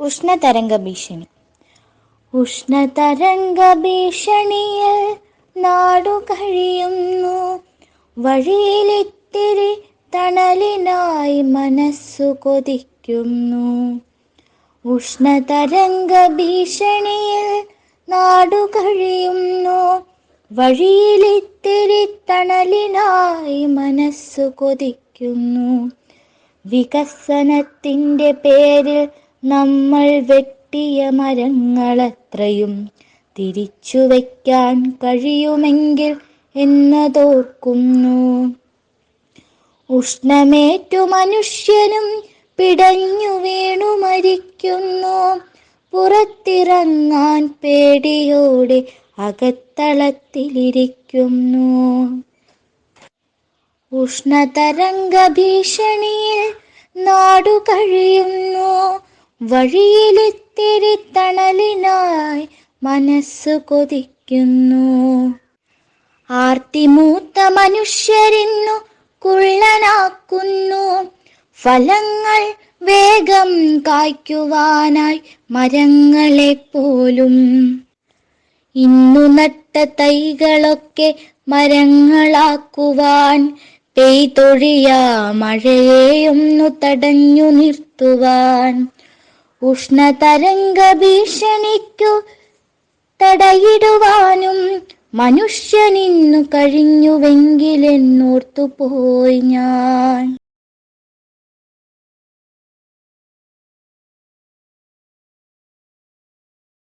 ഉഷ്ണതരംഗ ഭീഷണി ഉഷ്ണതരംഗ ഭീഷണിയിൽ നാടു കഴിയുന്നു. വഴിയിലിത്തിരി തണലിനായി മനസ്സു കൊതിക്കുന്നു. ഉഷ്ണതരംഗ ഭീഷണിയിൽ നാടു കഴിയുന്നു. വഴിയിലിത്തിരി തണലിനായി മനസ്സു കൊതിക്കുന്നു. വികസനത്തിന്റെ പേരിൽ നമ്മൾ വെട്ടിയ മരങ്ങളത്രയും തിരിച്ചു വയ്ക്കാൻ കഴിയുമെങ്കിൽ എന്നതോർക്കുന്നു. ഉഷ്ണമേറ്റു മനുഷ്യനും പിടഞ്ഞു വീണു മരിക്കുന്നു. പുറത്തിറങ്ങാൻ പേടിയോടെ അകത്തളത്തിലിരിക്കുന്നു. ഉഷ്ണതരംഗ ഭീഷണിയിൽ നാടു കഴിയുന്നു വഴിയിലിത്തിരി തണലിനായി മനസ്സ് കൊതിക്കുന്നു. ആർത്തിമൂത്ത മനുഷ്യരിന്നു കുള്ളനാക്കുന്നു. ഫലങ്ങൾ വേഗം കായ്ക്കുവാനായി മരങ്ങളെ പോലും. ഇന്നു നട്ട തൈകളൊക്കെ മരങ്ങളാക്കുവാൻ പെയ്തൊഴിയ ഒന്നു തടഞ്ഞു നിർത്തുവാൻ. ഉഷ്ണതരംഗ ഭീഷണിക്കു തടയിടുവാനും മനുഷ്യനിന്നു കഴിഞ്ഞുവെങ്കിലെന്നോർത്തു പോയി ഞാൻ.